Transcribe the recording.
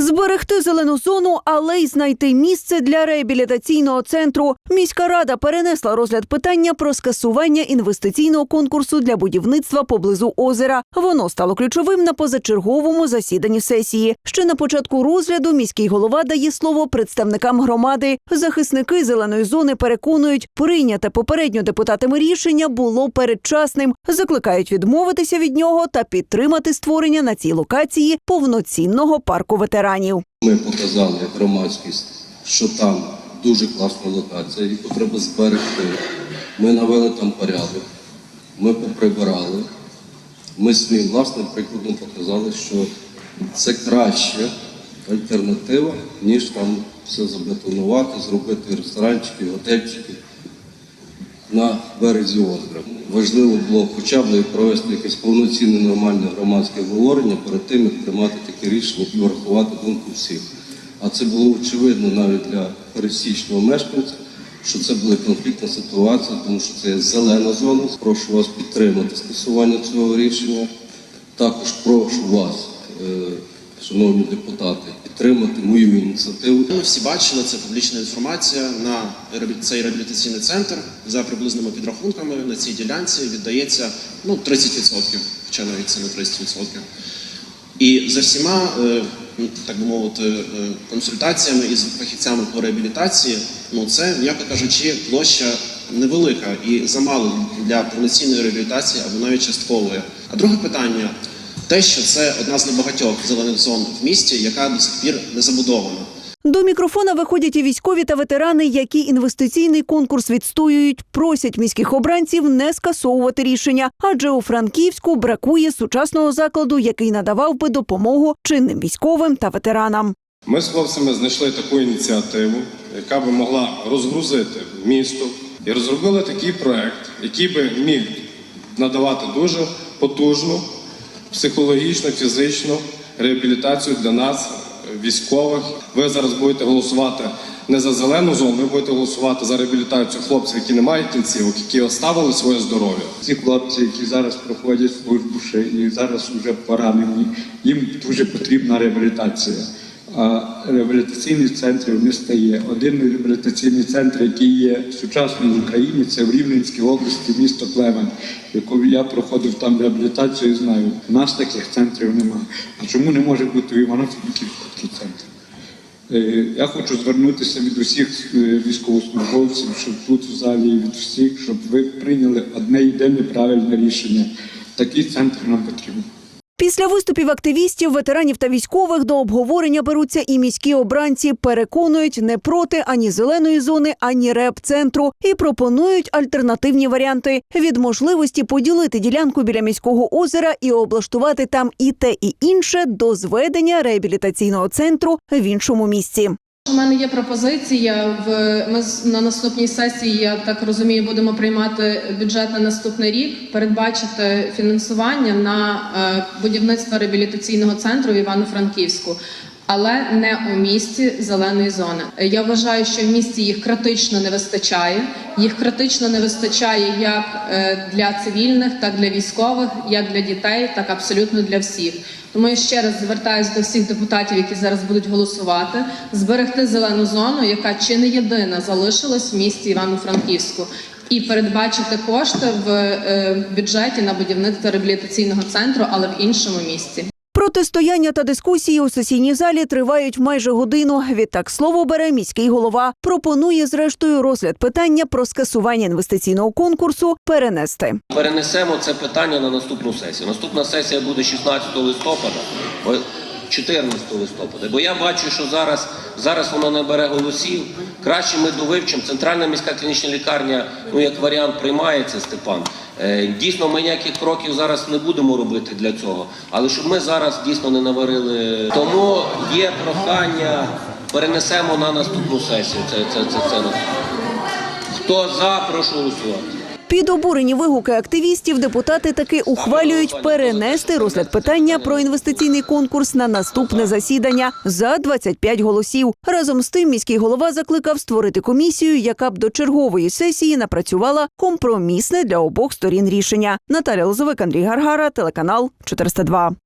Зберегти зелену зону, але й знайти місце для реабілітаційного центру. Міська рада перенесла розгляд питання про скасування інвестиційного конкурсу для будівництва поблизу озера. Воно стало ключовим на позачерговому засіданні сесії. Ще на початку розгляду міський голова дає слово представникам громади. Захисники зеленої зони переконують, прийняте попередньо депутатами рішення було передчасним. Закликають відмовитися від нього та підтримати створення на цій локації повноцінного парку ветеранів. Ми показали громадськість, що там дуже класна локація, яку треба зберегти. Ми навели там порядок, ми поприбирали. Ми своїм власним прикладом показали, що це краща альтернатива, ніж там все забетонувати, зробити ресторанчики, готельчики на березі озера. Важливо було хоча б провести якесь повноцінне нормальне громадське обговорення перед тим, як приймати таке рішення і врахувати думку всіх. А це було очевидно навіть для пересічного мешканця, що це була конфліктна ситуація, тому що це є зелена зона. Прошу вас підтримати скасування цього рішення. Також прошу вас, шановні депутати, підтримати мою ініціативу. Ми всі бачили, це публічна інформація. На цей реабілітаційний центр за приблизними підрахунками на цій ділянці віддається ну 30%, хоча навіть це не 30%. І за всіма, е, ну, так би мовити, е, консультаціями із фахівцями по реабілітації, ну це, м'яко кажучи, площа невелика і замало для повноцінної реабілітації або навіть часткової. А друге питання те, що це одна з небагатьох зелених зон в місті, яка до сих пір не забудована. До мікрофона виходять і військові та ветерани, які інвестиційний конкурс відстоюють, просять міських обранців не скасовувати рішення, адже у Франківську бракує сучасного закладу, який надавав би допомогу чинним військовим та ветеранам. Ми з хлопцями знайшли таку ініціативу, яка би могла розгрузити місто, і розробили такий проект, який би міг надавати дуже потужну психологічну, фізичну реабілітацію для нас, військових. Ви зараз будете голосувати не за зелену зону, ви будете голосувати за реабілітацію хлопців, які не мають кінцівок, які оставили своє здоров'я. Ці хлопці, які зараз проходять службу і зараз вже поранені, їм дуже потрібна реабілітація. А реабілітаційних центрів не стає. Один реабілітаційний центр, який є сучасним в Україні, це в Рівненській області, місто Клевен, в якому я проходив там реабілітацію і знаю. У нас таких центрів немає. А чому не може бути в Івано-Франківську такий центр? Е, Я хочу звернутися від усіх е, військовослужбовців, щоб тут в залі від всіх, щоб ви прийняли одне єдине правильне рішення. Такий центр нам потрібен. Після виступів активістів, ветеранів та військових до обговорення беруться і міські обранці. Переконують не проти ані зеленої зони, ані реп-центру і пропонують альтернативні варіанти від можливості поділити ділянку біля міського озера і облаштувати там і те, і інше до зведення реабілітаційного центру в іншому місці. У мене є пропозиція. В ми на наступній сесії, я так розумію, будемо приймати бюджет на наступний рік, передбачити фінансування на е, будівництво реабілітаційного центру в Івано-Франківську. Але не у місті зеленої зони. Я вважаю, що в місті їх критично не вистачає. Їх критично не вистачає як е, для цивільних, так для військових, як для дітей, так абсолютно для всіх. Тому я ще раз звертаюся до всіх депутатів, які зараз будуть голосувати, зберегти зелену зону, яка чи не єдина залишилась в місті Івано-Франківську, і передбачити кошти в е, бюджеті на будівництво реабілітаційного центру, але в іншому місці. Протистояння та дискусії у сесійній залі тривають майже годину. Відтак слово бере міський голова. Пропонує зрештою розгляд питання про скасування інвестиційного конкурсу перенести. Перенесемо це питання на наступну сесію. Наступна сесія буде 16 листопада, о, 14 листопада. Бо я бачу, що зараз, зараз воно не бере голосів. Краще ми довивчимо. Центральна міська клінічна лікарня, ну як варіант, приймається Степан. Е, Дійсно, ми ніяких кроків зараз не будемо робити для цього. Але щоб ми зараз дійсно не наварили. Тому є прохання, перенесемо на наступну сесію. Це, це, це, це, Хто за, прошу голосувати. Під обурені вигуки активістів депутати таки ухвалюють перенести розгляд питання про інвестиційний конкурс на наступне засідання за 25 голосів. Разом з тим міський голова закликав створити комісію, яка б до чергової сесії напрацювала компромісне для обох сторін рішення. Наталя Лозовик, Андрій Гаргара, телеканал 402.